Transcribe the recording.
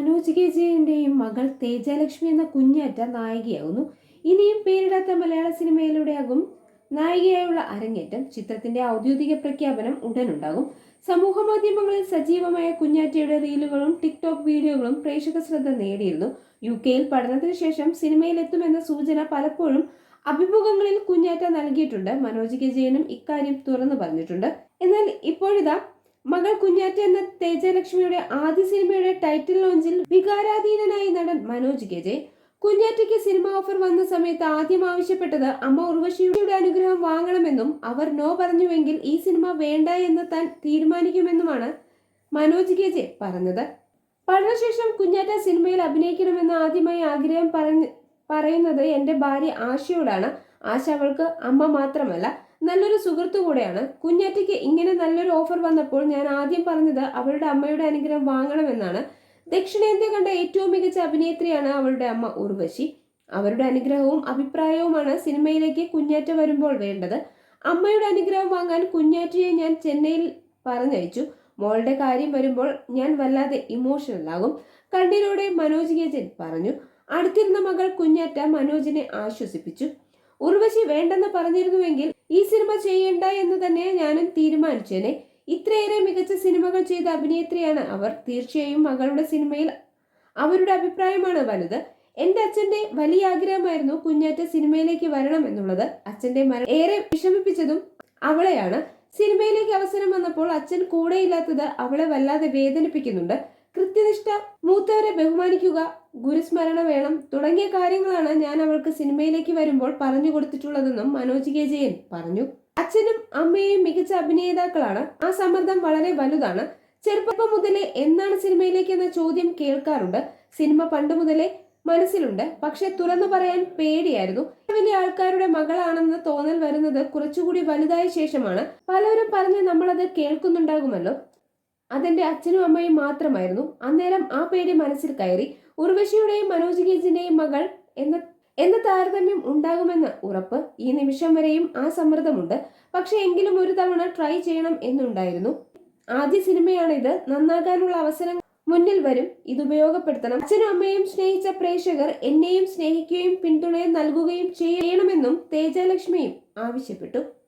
Manoj K ജയന്റെയും മകൾ തേജലക്ഷ്മി എന്ന കുഞ്ഞേറ്റ നായികയാകുന്നു. ഇനിയും പേരിടാത്ത മലയാള സിനിമയിലൂടെയാകും നായികയായുള്ള അരങ്ങേറ്റം. ചിത്രത്തിന്റെ ഔദ്യോഗിക പ്രഖ്യാപനം ഉടനുണ്ടാകും. സമൂഹ മാധ്യമങ്ങളിൽ സജീവമായ കുഞ്ഞാറ്റയുടെ റീലുകളും ടിക്ടോക്ക് വീഡിയോകളും പ്രേക്ഷക ശ്രദ്ധ നേടിയിരുന്നു. യു കെയിൽ പഠനത്തിന് ശേഷം സിനിമയിലെത്തുമെന്ന സൂചന പലപ്പോഴും അഭിമുഖങ്ങളിൽ കുഞ്ഞാറ്റ നൽകിയിട്ടുണ്ട്. മനോജ് കെ ജയനും ഇക്കാര്യം തുറന്നു പറഞ്ഞിട്ടുണ്ട്. എന്നാൽ ഇപ്പോഴിതാ മകൾ കുഞ്ഞാറ്റ എന്ന തേജലക്ഷ്മിയുടെ ആദ്യ സിനിമയുടെ ടൈറ്റിൽ ലോഞ്ചിൽ വികാരാധീനനായി നടൻ മനോജ് കെ ജെ കുഞ്ഞാറ്റയ്ക്ക് സിനിമ ഓഫർ വന്ന സമയത്ത് ആദ്യം ആവശ്യപ്പെട്ടത് അമ്മ ഉർവശിയുടെ അനുഗ്രഹം വാങ്ങണമെന്നും അവർ നോ പറഞ്ഞുവെങ്കിൽ ഈ സിനിമ വേണ്ട എന്ന് താൻ തീരുമാനിക്കുമെന്നുമാണ് മനോജ് കെ ജെ പറഞ്ഞത് പഠനശേഷം കുഞ്ഞാറ്റ സിനിമയിൽ അഭിനയിക്കണമെന്ന് ആദ്യമായി ആഗ്രഹം പറഞ്ഞ് പറയുന്നത് എന്റെ ഭാര്യ ആശയോടാണ്. ആശ അവൾക്ക് അമ്മ മാത്രമല്ല നല്ലൊരു സുഹൃത്തു കൂടെയാണ്. കുഞ്ഞാറ്റയ്ക്ക് ഇങ്ങനെ നല്ലൊരു ഓഫർ വന്നപ്പോൾ ഞാൻ ആദ്യം പറഞ്ഞത് അവളുടെ അമ്മയുടെ അനുഗ്രഹം വാങ്ങണമെന്നാണ്. ദക്ഷിണേന്ത്യ കണ്ട ഏറ്റവും മികച്ച അഭിനേത്രിയാണ് അവളുടെ അമ്മ ഉർവശി. അവരുടെ അനുഗ്രഹവും അഭിപ്രായവുമാണ് സിനിമയിലേക്ക് കുഞ്ഞാറ്റ വരുമ്പോൾ വേണ്ടത്. അമ്മയുടെ അനുഗ്രഹം വാങ്ങാൻ കുഞ്ഞാറ്റയെ ഞാൻ ചെന്നൈയിൽ പറഞ്ഞയച്ചു. മോളുടെ കാര്യം വരുമ്പോൾ ഞാൻ വല്ലാതെ ഇമോഷണൽ ആകും. മനോജ് ഗേജൻ പറഞ്ഞു. അടുത്തിരുന്ന മകൾ കുഞ്ഞാറ്റ മനോജിനെ ആശ്വസിപ്പിച്ചു. ഉർവശി വേണ്ടെന്ന് പറഞ്ഞിരുന്നുവെങ്കിൽ ഈ സിനിമ ചെയ്യണ്ട എന്ന് തന്നെ ഞാനും തീരുമാനിച്ചേനെ. ഇത്രയേറെ മികച്ച സിനിമകൾ ചെയ്ത അഭിനേത്രിയാണ് അവർ. തീർച്ചയായും മകളുടെ സിനിമയിൽ അവരുടെ അഭിപ്രായമാണ് വലുത്. എന്റെ അച്ഛന്റെ വലിയ ആഗ്രഹമായിരുന്നു കുഞ്ഞാറ്റ സിനിമയിലേക്ക് വരണം എന്നുള്ളത്. അച്ഛന്റെ മരണം ഏറെ വിഷമിപ്പിച്ചതും അവളെയാണ്. സിനിമയിലേക്ക് അവസരം വന്നപ്പോൾ അച്ഛൻ കൂടെയില്ലാത്തത് അവളെ വല്ലാതെ വേദനിപ്പിക്കുന്നുണ്ട്. കൃത്യനിഷ്ഠ മൂത്തവരെ ബഹുമാനിക്കുക ഗുരുസ്മരണ വേണം തുടങ്ങിയ കാര്യങ്ങളാണ് ഞാൻ അവൾക്ക് സിനിമയിലേക്ക് വരുമ്പോൾ പറഞ്ഞു കൊടുത്തിട്ടുള്ളതെന്നും മനോജ് കെ ജയൻ പറഞ്ഞു. അച്ഛനും അമ്മയും മികച്ച അഭിനേതാക്കളാണ്. ആ സമ്മർദ്ദം വളരെ വലുതാണ്. ചെറുപ്പം മുതലേ എന്നാണ് സിനിമയിലേക്ക് എന്ന ചോദ്യം കേൾക്കാറുണ്ട്. സിനിമ പണ്ട് മുതലേ മനസ്സിലുണ്ട്. പക്ഷെ തുറന്നു പറയാൻ പേടിയായിരുന്നു. വലിയ ആൾക്കാരുടെ മകളാണെന്ന് തോന്നൽ വരുന്നത് കുറച്ചുകൂടി വലുതായ ശേഷമാണ്. പലരും പറഞ്ഞ് നമ്മളത് കേൾക്കുന്നുണ്ടാകുമല്ലോ. അതെന്റെ അച്ഛനും അമ്മയും മാത്രമായിരുന്നു. അന്നേരം ആ പേര് മനസ്സിൽ കയറി ഉർവശിയുടെയും മനോജ് ഗേജിന്റെയും മകൾ എന്ന എന്ന താരതമ്യം ഉണ്ടാകുമെന്ന ഉറപ്പ് ഈ നിമിഷം വരെയും ആ സമ്മർദ്ദമുണ്ട്. പക്ഷെ എങ്കിലും ഒരു തവണ ട്രൈ ചെയ്യണം എന്നുണ്ടായിരുന്നു. ആദ്യ സിനിമയാണിത്. നന്നാകാനുള്ള അവസരം മുന്നിൽ വരും. ഇത് ഉപയോഗപ്പെടുത്തണം. അച്ഛനും അമ്മയും സ്നേഹിച്ച പ്രേക്ഷകർ എന്നെയും സ്നേഹിക്കുകയും പിന്തുണയും നൽകുകയും ചെയ്യണമെന്നും തേജലക്ഷ്മിയും ആവശ്യപ്പെട്ടു.